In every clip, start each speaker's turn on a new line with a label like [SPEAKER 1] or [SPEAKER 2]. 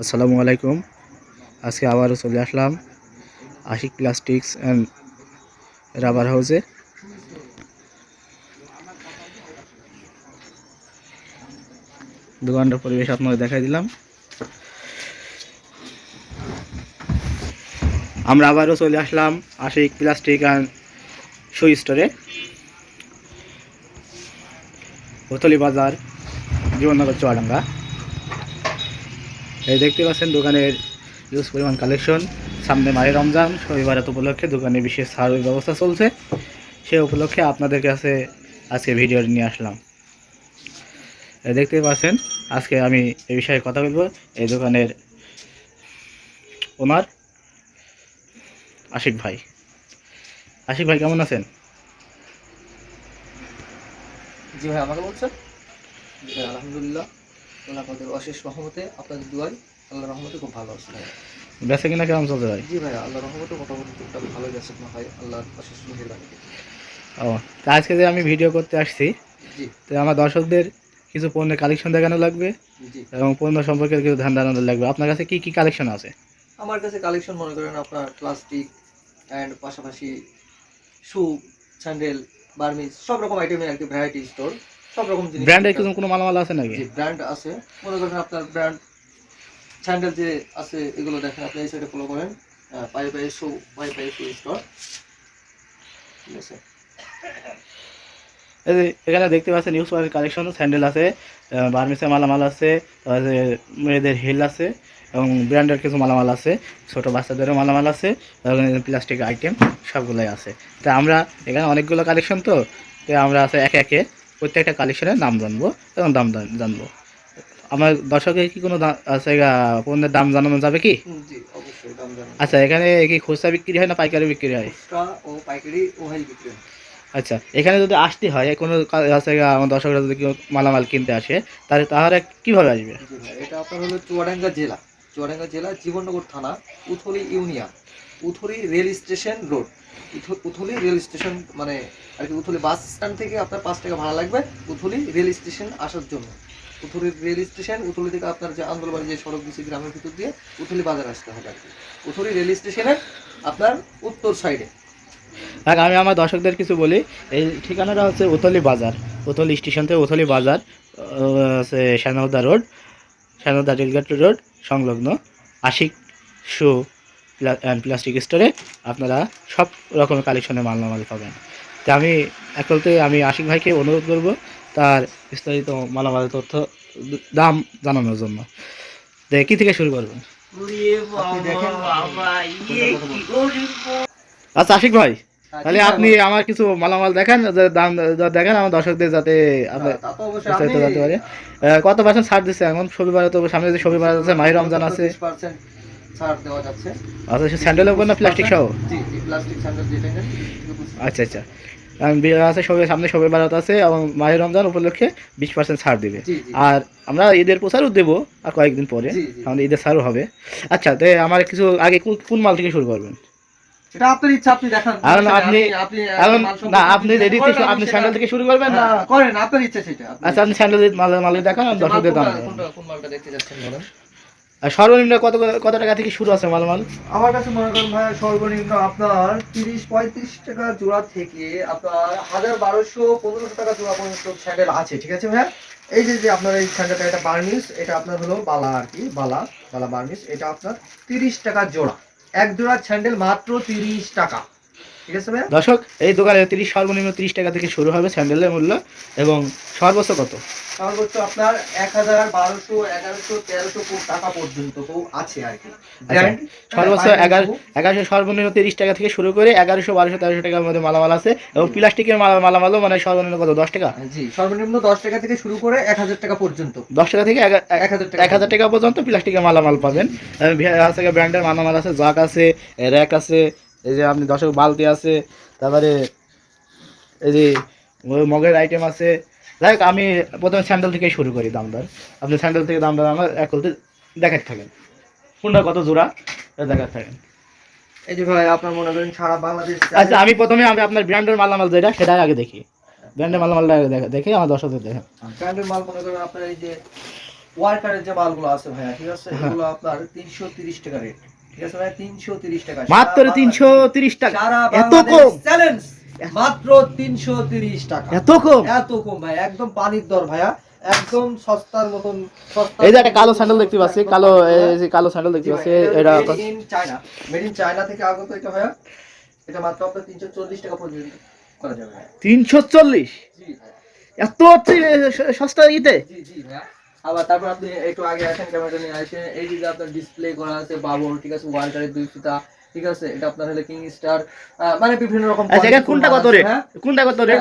[SPEAKER 1] আসসালামু আলাইকুম। আজকে আবারও চলে আসলাম আশিক প্লাস্টিক্স অ্যান্ড রাবার হাউসে দোকানটার পরিবেশ আপনাদের দেখাই দিলাম। আমরা আবারও চলে আসলাম আশিক প্লাস্টিক অ্যান্ড শু স্টোরে বোতলি বাজার, জীবননগর, চুয়াডাঙ্গা। এই দেখতে পাচ্ছেন দোকানের ইউজ পরিমাণ কালেকশন সামনে মাহে রমজান শনিবারাত উপলক্ষে দোকানে বিশেষ ছাড়ের ব্যবস্থা চলছে। সেই উপলক্ষে আপনাদের কাছে আজকে ভিডিও নিয়ে আসলাম। দেখতে পাচ্ছেন, আজকে আমি এ বিষয়ে কথা বলব। এই দোকানের ওনার আশিক ভাই। আশিক ভাই, কেমন আছেন?
[SPEAKER 2] জি ভাই, আমাকে বলছেন? আলহামদুলিল্লাহ। আল্লাহ আপনাদের অশেষ রহমতে আপনাদের দুয়াই আল্লাহ রহমতে খুব ভালো আছে।
[SPEAKER 1] বেঁচে কিনা কেমন চলছে ভাই?
[SPEAKER 2] জি ভাই আল্লাহ রহমতে মোটামুটি টুকটাক ভালো গেছে না ভাই আল্লাহর অশেষ মেহেরবানি
[SPEAKER 1] ও তা আজকে যে আমি ভিডিও করতে আসছি
[SPEAKER 2] জি।
[SPEAKER 1] তো আমার দর্শকদের কিছু পণ্যের কালেকশন দেখানো লাগবে
[SPEAKER 2] জি।
[SPEAKER 1] এবং পণ্য সম্পর্কে কিছু ধ্যান ধারণা লাগবে। আপনার কাছে কি কি কালেকশন আছে?
[SPEAKER 2] আমার কাছে কালেকশন মনে করেন আপনার প্লাস্টিক অ্যান্ড পাশাপাশি শু স্যান্ডেল বার্মিজ সব রকম আইটেমের একটি ভ্যারাইটি স্টোর সব রকম জিনিস
[SPEAKER 1] ব্র্যান্ডের কিছু কোনো মালামাল আছে নাকি?
[SPEAKER 2] ব্র্যান্ড আছে। মনে করেন আপনার ব্র্যান্ড স্যান্ডেল যে আছে এগুলো দেখেন আপনি এই সাইডে ফলো করেন। পায়ে পায়ে শু পায়ে পায়ে শু স্টোর ঠিক আছে?
[SPEAKER 1] এই যে এখানে দেখতে পাচ্ছেন নিউজ পেপারের কালেকশন স্যান্ডেল আছে বার্মিসের মালামাল আছে মেয়েদের হিল আছে এবং ব্র্যান্ডের কিছু মালামাল আছে ছোটো বাচ্চাদেরও মালামাল আছে এবং প্লাস্টিক আইটেম সবগুলোই আছে। তা আমরা এখানে অনেকগুলো কালেকশন তো তো আমরা আছে একে একে প্রত্যেকটা কালেকশনের নাম জানব এবং দাম জানব। আমার দর্শকের কি কোনো পণ্যের দাম জানানো যাবে কি?
[SPEAKER 2] দাম
[SPEAKER 1] আচ্ছা এখানে কি খুচরা বিক্রি হয় না পাইকারি বিক্রি হয়?
[SPEAKER 2] ও পাইকারি উভয় বিক্রি হয়।
[SPEAKER 1] আচ্ছা এখানে যদি আসতে হয় কোনো আছে আমার দর্শকরা যদি কেউ মালামাল কিনতে আসে তাহলে তাহলে কীভাবে আসবে?
[SPEAKER 2] এটা আপনার হলো চুয়াডাঙ্গা জেলা। চুয়াডাঙ্গা জেলা জীবননগর থানা Uthli union. Uthli rail station road. Uthli rail station মানে আর কি উথলি বাস স্ট্যান্ড থেকে আপনার পাঁচ টাকা ভাড়া লাগবে উথলি রেল স্টেশন আসার জন্য। উথলি রেল স্টেশন, উথলি থেকে আপনার যে আন্দোলবাড়ি যে সড়ক দিচ্ছে গ্রামের ভিতর দিয়ে উথলি বাজার আসতে হবে আর কি। উথলি রেল স্টেশনের আপনার উত্তর সাইডে।
[SPEAKER 1] দেখ আমি আমার দর্শকদের কিছু বলি, এই ঠিকানাটা হচ্ছে উথলি বাজার, উথলি স্টেশন থেকে উথলি বাজার হচ্ছে আছে Shyanhada road Shyanhada rail gate road, সংলগ্ন আশিক শু প্লাস্টিক স্টোরে আপনারা সব রকমের কালেকশনের মালামাল পাবেন। তো আমি একলতে আমি আশিক ভাইকে অনুরোধ করব তার বিস্তারিত মালামালের তথ্য দাম জানানোর জন্য। কী থেকে শুরু করবেন? আচ্ছা আশিক ভাই তাহলে আপনি আমার কিছু মালামাল দেখান দাম দেখেন আমার দর্শকদের যাতে বিস্তারিত জানতে পারে। কত পার্সেন্ট ছাড় দিচ্ছে এখন শনিবার তো সামনে যে শনিবার আছে মাহি রমজান আছে।
[SPEAKER 2] 20% ছাড় দেওয়া যাচ্ছে।
[SPEAKER 1] আচ্ছা সে স্যান্ডেলের না প্লাস্টিক সহ?
[SPEAKER 2] জি জি প্লাস্টিক স্যান্ডেল যেটা নেন
[SPEAKER 1] আচ্ছা আচ্ছা। আছে সবে সামনে সবে বারাত আছে এবং মাহি রমজান উপলক্ষে বিশ পার্সেন্ট ছাড় দিবে। আর আমরা ঈদের প্রচারও দেবো আর কয়েকদিন পরে। আমাদের ঈদের ছাড়ও হবে। আচ্ছা তো আমার কিছু আগে কোন কোন মাল থেকে শুরু করবেন?
[SPEAKER 2] আপনার ইচ্ছা আপনি দেখান।
[SPEAKER 1] আপনি-
[SPEAKER 2] আপনি
[SPEAKER 1] না আপনি রেডি আপনি স্যান্ডেল থেকে শুরু করবেন না?
[SPEAKER 2] হ্যাঁ, করেন আপনার ইচ্ছা সেটা।
[SPEAKER 1] আচ্ছা আপনি স্যান্ডেল মাল মালিক দেখান
[SPEAKER 2] মাল
[SPEAKER 1] দর্শকদের দাম
[SPEAKER 2] কোন মালটা দেখতে যাচ্ছেন বলেন?
[SPEAKER 1] সর্বনিম্ন কত কত টাকা থেকে শুরু আছে মালমাল?
[SPEAKER 2] আমার কাছে মনে করেন ভাই, সর্বনিম্ন আপনার তিরিশ পঁয়ত্রিশ টাকা জোড়া থেকে আপনার হাজার বারোশো পনেরোশো টাকা জোড়া পর্যন্ত স্যান্ডেল আছে, ঠিক আছে ভাইয়া? এই যে যে আপনার এই স্যান্ডেলটা, এটা বার্নিস এটা আপনার হলো বালা আর কি, বালা বালা বার্নিস এটা আপনার তিরিশ টাকা জোড়া। এক জোড়া স্যান্ডেল মাত্র তিরিশ টাকা।
[SPEAKER 1] দর্শক এই দোকানে তিরিশ সর্বনিম্ন তিরিশ টাকা থেকে শুরু হবে স্যান্ডেলের মূল্য এবং সর্বোচ্চ কত?
[SPEAKER 2] হচ্ছে আপনার এক হাজার বারোশো এগারোশো তেরোশো টাকা পর্যন্ত আছে আর কি।
[SPEAKER 1] আচ্ছা, সর্বোচ্চ এগারো এগারোশো সর্বনিম্ন তিরিশ টাকা থেকে শুরু করে এগারোশো বারোশো তেরোশো টাকার মধ্যে মালামাল আছে এবং প্লাস্টিকের মালামালও মানে সর্বনিম্ন কত দশ টাকা?
[SPEAKER 2] জি সর্বনিম্ন দশ টাকা থেকে শুরু করে এক হাজার টাকা পর্যন্ত।
[SPEAKER 1] দশ টাকা থেকে
[SPEAKER 2] এক হাজার টাকা
[SPEAKER 1] এক হাজার টাকা পর্যন্ত প্লাস্টিকের মালামাল পাবেন। ব্র্যান্ডের মালামাল আছে জাক আছে র্যাক আছে এই যে আপনি দশক বালতি আছে তারপরে এই যে মগের আইটেম আছে। যাই আমি প্রথমে স্যান্ডেল থেকে শুরু করি দাম দর আপনি স্যান্ডেল থেকে দাম দর আমার এক করতে দেখাতে থাকেন। কোনটা কত জোড়া? দেখাতে থাকেন।
[SPEAKER 2] এই যে ভাই আপনার মনে করেন সারা বাংলাদেশ
[SPEAKER 1] আচ্ছা আমি প্রথমে আমি আপনার ব্র্যান্ডের মালামাল যেটা সেটাই আগে দেখি। ব্র্যান্ডের মালামালটা আগে দেখা দেখে আমার দর্শকদের দেখেন
[SPEAKER 2] ব্র্যান্ডের মাল মনে করেন আপনার এই যে ওয়ার্কারের যে মালগুলো আছে ভাইয়া ঠিক আছে?
[SPEAKER 1] হ্যাঁ।
[SPEAKER 2] এগুলো আপনার তিনশো তিরিশ টাকা রেট ঠিক আছে ভাই টাকা।
[SPEAKER 1] মাত্র তিনশো তিরিশ টাকা। এত কম।
[SPEAKER 2] চ্যালেঞ্জ মাত্র তিনশো তিরিশ টাকা।
[SPEAKER 1] এত কম?
[SPEAKER 2] এত কম ভাই একদম পানির দর ভাইয়া। একদম সস্তার মতন সস্তা
[SPEAKER 1] এই যে একটা কালো স্যান্ডেল দেখতে পাচ্ছি কালো এই যে কালো স্যান্ডেল দেখতে পাচ্ছি এটা
[SPEAKER 2] made in China made in China থেকে আগত এটা ভাইয়া। এটা মাত্র আপনার তিনশো চল্লিশ টাকা পর্যন্ত করা যাবে জি
[SPEAKER 1] এত সস্তা ইতে?
[SPEAKER 2] জি জি ভাইয়া। আবার তারপর আপনি একটু আগে আসেন ক্যামেরাটা নিয়ে আসেন। এই যে আপনার ডিসপ্লে করা আছে বাবর ঠিক আছে ওয়াল্টারের দুই ফিতা ঠিক আছে এটা আপনার হলো কিং স্টার মানে বিভিন্ন রকম
[SPEAKER 1] আচ্ছা এটা কোনটা কত রেট
[SPEAKER 2] হ্যাঁ?
[SPEAKER 1] কোনটা কত রেট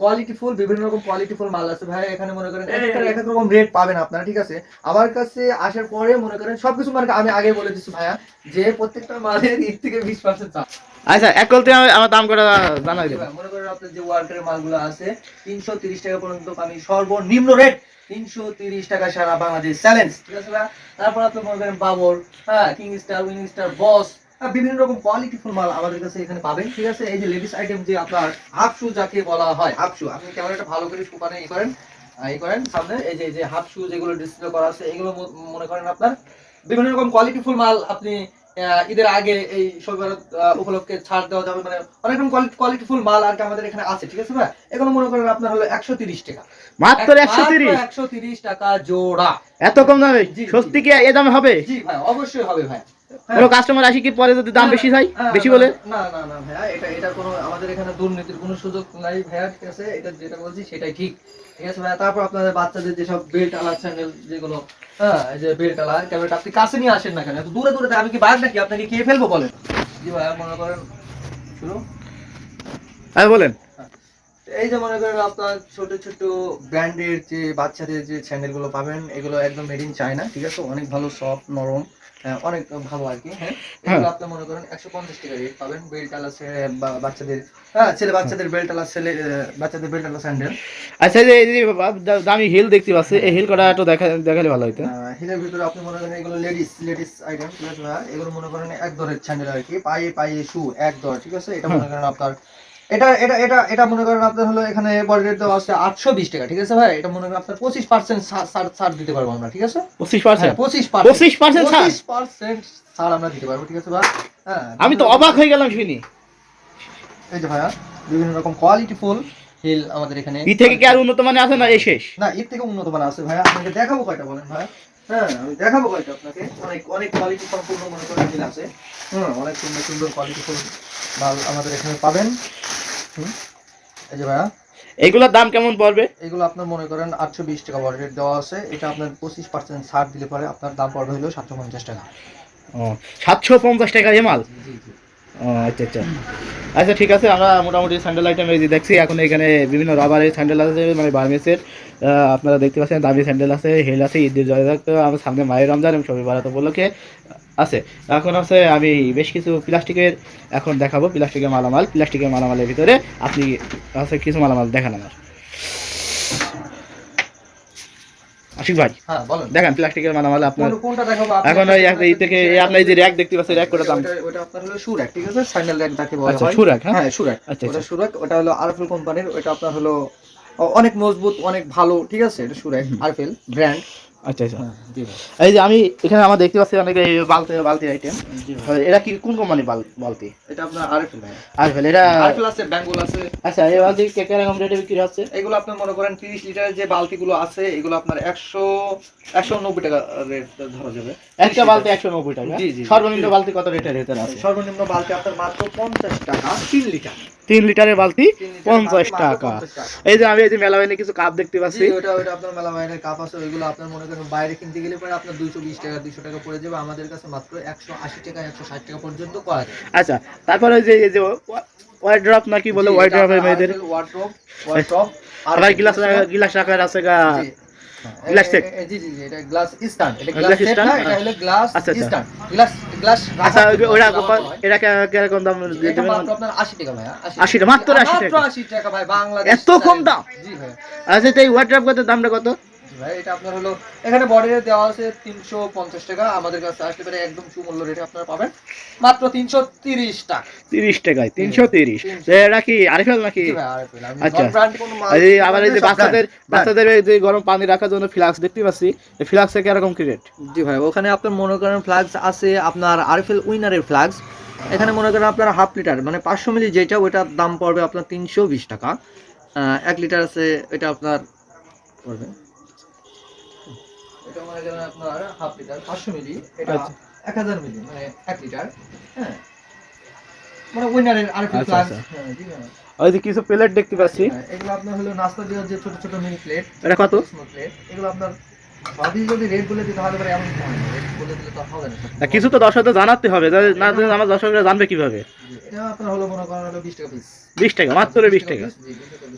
[SPEAKER 2] কোয়ালিটি ফুল বিভিন্ন রকম কোয়ালিটি ফুল মাল আছে। ভাই এখানে মনে করেন এক একটা এক এক রকম রেট পাবেন আপনারা ঠিক আছে? আমার কাছে আসার পরে মনে করেন সবকিছু মানে আমি আগে বলে দিচ্ছি ভাইয়া যে প্রত্যেকটা মালের এর থেকে বিশ পার্সেন্ট চাপ।
[SPEAKER 1] আচ্ছা এক কলতে আমার আমার দাম করে জানাই দেবেন
[SPEAKER 2] মনে করেন আপনার যে ওয়ার্কারের মালগুলো আছে তিনশো তিরিশ টাকা পর্যন্ত আমি সর্বনিম্ন রেট তিনশো তিরিশ টাকা সারা হ্যাঁ স্টার স্টার বস বিভিন্ন রকম কোয়ালিটি ফুল মাল আমাদের কাছে এখানে পাবেন, ঠিক আছে? এই যে লেডিস আইটেম যে আপনার হাফ শু যাকে বলা হয় হাফ শু আপনি ক্যামেরাটা ভালো করে সুপানে ই করেন ই করেন সামনে, এই যে যে হাফ শু যেগুলো ডিসপ্লে করা আছে, এগুলো মনে করেন আপনার বিভিন্ন রকম কোয়ালিটি ফুল মাল আপনি ঈদের আগে এই শৈবারত উপলক্ষে ছাড় দেওয়া যাবে। মানে অনেক রকম কোয়ালিটি ফুল মাল আর কি আমাদের এখানে আছে ঠিক আছে ভাই? এগুলো মনে করেন আপনার হলো একশো তিরিশ টাকা।
[SPEAKER 1] মাত্র একশো তিরিশ?
[SPEAKER 2] একশো তিরিশ টাকা জোড়া।
[SPEAKER 1] এত কম দামে। সত্যি কি এ দামে হবে?
[SPEAKER 2] জি ভাই অবশ্যই হবে ভাই।
[SPEAKER 1] কোনো কাস্টমার আসি কি পরে যদি দাম বেশি হয়? বেশি বলে?
[SPEAKER 2] না না না ভাইয়া এটা এটা কোনো আমাদের এখানে দুর্নীতির কোনো সুযোগ নাই ভাইয়া ঠিক আছে? এটা যেটা বলছি সেটাই ঠিক। ঠিক আছে ভাইয়া তারপর আপনাদের বাচ্চাদের যেসব বেল্ট আলা স্যান্ডেল যেগুলো হ্যাঁ এই যে বেল্ট আলা ক্যামেরাটা আপনি কাছে নিয়ে আসেন না কেন? এত দূরে দূরে আমি কি বাইর নাকি? আপনাকে খেয়ে ফেলব বলেন? জি ভাইয়া মনে করেন শুরু
[SPEAKER 1] হ্যাঁ বলেন।
[SPEAKER 2] এই যে মনে করেন আপনার ছোট ছোট ব্র্যান্ডের যে বাচ্চাদের যে স্যান্ডেলগুলো পাবেন এগুলো একদম মেড ইন চায়না ঠিক আছে? অনেক ভালো সফট নরম হ্যাঁ, অনেক ভালো আর কি হ্যাঁ? এগুলো আপনি মনে করেন একশো পঞ্চাশ টাকা রেট পাবেন বেল্ট আলা বাচ্চাদের হ্যাঁ ছেলে বাচ্চাদের বেল্ট আলা ছেলে বাচ্চাদের বেল্ট আলা স্যান্ডেল
[SPEAKER 1] আচ্ছা এই যে এই দামি হিল দেখতে পাচ্ছি এই হিল করা একটু দেখা দেখালে ভালো হইতো।
[SPEAKER 2] হিলের ভিতরে আপনি মনে করেন এগুলো লেডিস লেডিস আইটেম ঠিক আছে এগুলো মনে করেন এক দরের স্যান্ডেল আর কি পায়ে পায়ে শু এক দর ঠিক আছে? এটা মনে করেন আপনার এটা এটা এটা এটা মনে করেন আপনার হলো এখানে বডি রেট দেওয়া আছে আটশো বিশ টাকা ঠিক আছে ভাই? এটা মনে করেন আপনার পঁচিশ পার্সেন্ট ছাড় দিতে পারব আমরা ঠিক আছে?
[SPEAKER 1] পঁচিশ পার্সেন্ট
[SPEAKER 2] পঁচিশ
[SPEAKER 1] 25% ছাড়?
[SPEAKER 2] পঁচিশ পার্সেন্ট ছাড় আমরা দিতে পারব ঠিক আছে ভাই? হ্যাঁ
[SPEAKER 1] আমি তো অবাক হয়ে গেলাম শুনি।
[SPEAKER 2] এই যে ভাইয়া বিভিন্ন রকম কোয়ালিটি ফুল হিল আমাদের এখানে।
[SPEAKER 1] ই থেকে কি আর উন্নত মানে আছে না এই শেষ?
[SPEAKER 2] না এর থেকে উন্নত মানের আছে ভাইয়া। আপনাকে দেখাবো কয়টা বলেন ভাইয়া হ্যাঁ আমি দেখাবো কয়টা আপনাকে। অনেক অনেক কোয়ালিটি সম্পূর্ণ মনে করেন মিল আছে। হুম অনেক সুন্দর সুন্দর কোয়ালিটি ফুল মাল আমাদের এখানে পাবেন। এই যে ভাইয়া।
[SPEAKER 1] এইগুলোর দাম কেমন পড়বে?
[SPEAKER 2] এগুলো আপনার মনে করেন আটশো বিশ টাকা বডি রেট দেওয়া আছে। এটা আপনার পঁচিশ পার্সেন্ট ছাড় দিলে পরে আপনার দাম পড়বে হলো সাতশো পঞ্চাশ টাকা।
[SPEAKER 1] ও সাতশো পঞ্চাশ টাকা এ মাল?
[SPEAKER 2] জি জি।
[SPEAKER 1] ও আচ্ছা আচ্ছা। আচ্ছা ঠিক আছে, আমরা মোটামুটি স্যান্ডেল আইটেম দেখছি, এখন এখানে বিভিন্ন রাবারের স্যান্ডেল আছে মানে বার্মেসের আপনারা দেখতে পাচ্ছেন, দামি স্যান্ডেল আছে হেল আছে, ঈদের জয় আমার সামনে মায়ের রমজান এবং সবই বারাত উপলক্ষে আছে। এখন আছে আমি বেশ কিছু প্লাস্টিকের এখন দেখাবো, প্লাস্টিকের মালামাল, প্লাস্টিকের মালামালের ভিতরে আপনি আছে কিছু মালামাল দেখান আমার। আশিক ভাই
[SPEAKER 2] হ্যাঁ বলেন।
[SPEAKER 1] দেখেন প্লাস্টিকের মালামাল আপনার।
[SPEAKER 2] কোনটা দেখাবো?
[SPEAKER 1] এখন ওই থেকে এই আপনার যে র্যাক দেখতে পাচ্ছেন র্যাক করে দাম?
[SPEAKER 2] ওটা- ওটা আপনার হলো সুরাক ঠিক আছে? ফাইনাল র্যাক যাকে বলা
[SPEAKER 1] আচ্ছা
[SPEAKER 2] হয়।
[SPEAKER 1] সুরাক হ্যাঁ?
[SPEAKER 2] হ্যাঁ সুরাক।
[SPEAKER 1] আচ্ছা,
[SPEAKER 2] ওটা
[SPEAKER 1] আচ্ছা।
[SPEAKER 2] সুরাক ওটা হলো আরফেল কোম্পানির ওটা আপনার হলো অনেক মজবুত অনেক ভালো ঠিক আছে? এটা সুরাক আরফেল ব্র্যান্ড।
[SPEAKER 1] আচ্ছা আচ্ছা।
[SPEAKER 2] হ্যাঁ
[SPEAKER 1] এই যে আমি এখানে আমার দেখতে পাচ্ছি অনেক এই বালতি বালতি আইটেম এরা কি কোন কোম্পানি বালতি?
[SPEAKER 2] এটা আপনার আরফেল ভাই।
[SPEAKER 1] আর ফেলে এরা
[SPEAKER 2] আছে ব্যাঙ্গল আছে।
[SPEAKER 1] আচ্ছা এই বালতি কে কেরকম রেটে বিক্রি হচ্ছে?
[SPEAKER 2] এগুলো আপনার মনে করেন তিরিশ লিটারের যে বালতিগুলো আছে এগুলো আপনার একশো একশো নব্বই টাকা রেট ধরা যাবে।
[SPEAKER 1] একটা বালতি একশো নব্বই টাকা।
[SPEAKER 2] জি, জি, জি।
[SPEAKER 1] সর্বনিম্ন বালতি কত রেটের ভিতরে আছে?
[SPEAKER 2] সর্বনিম্ন বালতি আপনার মাত্র পঞ্চাশ টাকা তিন লিটার।
[SPEAKER 1] তিন লিটারের বালতি পঞ্চাশ টাকা। এই যে আমি এই যে মেলা বাইনে কিছু কাপ দেখতে পাচ্ছি।
[SPEAKER 2] ওটা ওটা আপনার মেলা বাইরের কাপ আছে ওইগুলো আপনার মনে করেন বাইরে কিনতে গেলে পরে আপনার দুইশো বিশ টাকা দুইশো টাকা পড়ে যাবে। আমাদের কাছে মাত্র একশো আশি টাকা একশো ষাট টাকা পর্যন্ত করা যায়।
[SPEAKER 1] আচ্ছা তারপরে ওই যে এই যে নাকি বলে মেয়েদের?
[SPEAKER 2] ওয়ার্ড্রপ ওয়ার্ড্রপ
[SPEAKER 1] আবার গিলাস গিলাস রাখার আছে গা। গ্লাস সেট
[SPEAKER 2] জি জি জি এটা গ্লাস স্ট্যান্ড এটা
[SPEAKER 1] গ্লাস
[SPEAKER 2] গ্লাস সেট না এটা হলো গ্লাস। স্ট্যান্ড গ্লাস গ্লাস
[SPEAKER 1] আচ্ছা ওরা কীরকম দাম
[SPEAKER 2] এটা মাত্র আপনার 80 টাকা ভাই
[SPEAKER 1] 80 টাকা, মাত্র 80 টাকা।
[SPEAKER 2] মাত্র 80 টাকা ভাই বাংলাদেশ
[SPEAKER 1] এত কম দাম?
[SPEAKER 2] জি ভাই।
[SPEAKER 1] আচ্ছা এই হোয়াটসঅ্যাপ কত দামটা কত?
[SPEAKER 2] ভাই এটা আপনার হলো এখানে বডিতে দেওয়া আছে তিনশো পঞ্চাশ টাকা আমাদের কাছে আসলে পরে একদম সুমূল্য রেটে আপনারা পাবেন। মাত্র তিনশো তিরিশ টাকা।
[SPEAKER 1] তিরিশ টাকায় তিনশো তিরিশ। এটা কি নাকি? আচ্ছা। আবার এই যে বাচ্চাদের বাচ্চাদের যে গরম পানি রাখার জন্য ফ্লাক্স দেখতে পাচ্ছি ফ্লাক্সে কীরকম কি রেট
[SPEAKER 2] জি ভাই ওখানে আপনার মনে করেন ফ্লাক্স আছে আপনার আরএফএল উইনারের ফ্লাক্স। এখানে মনে করেন আপনার হাফ লিটার মানে পাঁচশো মিলি যেটা ওইটার দাম পড়বে আপনার তিনশো বিশ টাকা। এক লিটার আছে এটা আপনার পড়বে। এটা মনে করেন আপনার হাফ লিটার পাঁচশো মিলি এটা
[SPEAKER 1] আচ্ছা।
[SPEAKER 2] এক হাজার মিলি মানে এক লিটার হ্যাঁ মানে উইনারের আরেকটা
[SPEAKER 1] আচ্ছা।
[SPEAKER 2] হ্যাঁ জি
[SPEAKER 1] ওই যে কিছু প্লেট দেখতে পাচ্ছি
[SPEAKER 2] হ্যাঁ, এগুলো আপনার হলো নাস্তা দেওয়ার যে ছোট ছোট মিনি প্লেট
[SPEAKER 1] এটা কত
[SPEAKER 2] প্লেট এগুলো আপনার ভাবি যদি রেট বলে দিতে তাহলে পরে এমন হয় না। রেট বলে দিলে তো হবে না।
[SPEAKER 1] কিছু তো দর্শকদের জানাতে হবে না জানলে আমার দর্শকরা জানবে কীভাবে।
[SPEAKER 2] এটা আপনার হলো মনে করেন হলো বিশ টাকা পিস
[SPEAKER 1] বিশ টাকা মাত্র বিশ টাকা।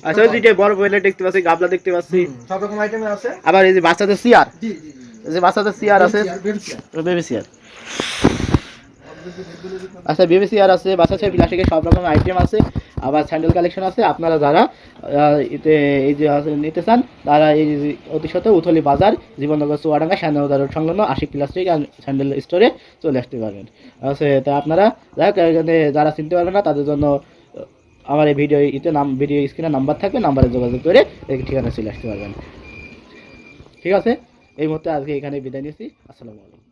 [SPEAKER 1] আচ্ছা ওই যে বড় প্লেট দেখতে পাচ্ছি গাবলা দেখতে পাচ্ছি।
[SPEAKER 2] সব রকম আইটেমে আছে।
[SPEAKER 1] আবার এই যে বাচ্চাদের চেয়ার
[SPEAKER 2] জি জি জি।
[SPEAKER 1] এই যে বাচ্চাদের চেয়ার আছে।
[SPEAKER 2] Baby chair.
[SPEAKER 1] আচ্ছা বেবি চেয়ার আছে বাচ্চা ছেলে প্লাস্টিকের সব রকম আইটেম আছে। আবার স্যান্ডেল কালেকশন আছে, আপনারা যারা এই যে নিতে চান, তারা এই অতিশত উথলি বাজার, জীবননগর চুয়াডাঙ্গা শ্যানদার সংলগ্ন আশিক প্লাস্টিক স্যান্ডেল স্টোরে চলে আসতে পারবেন। আছে, তা আপনারা এখানে যারা চিনতে পারবেন না, তাদের জন্য আমার এই ভিডিও ইতে নাম ভিডিও স্ক্রিনে নাম্বার থাকবে নাম্বারে যোগাযোগ করে ঠিকানা চলে আসতে পারবেন। ঠিক আছে? এই মুহূর্তে আজকে এখানে বিদায় নিয়েছি আসসালামু আলাইকুম।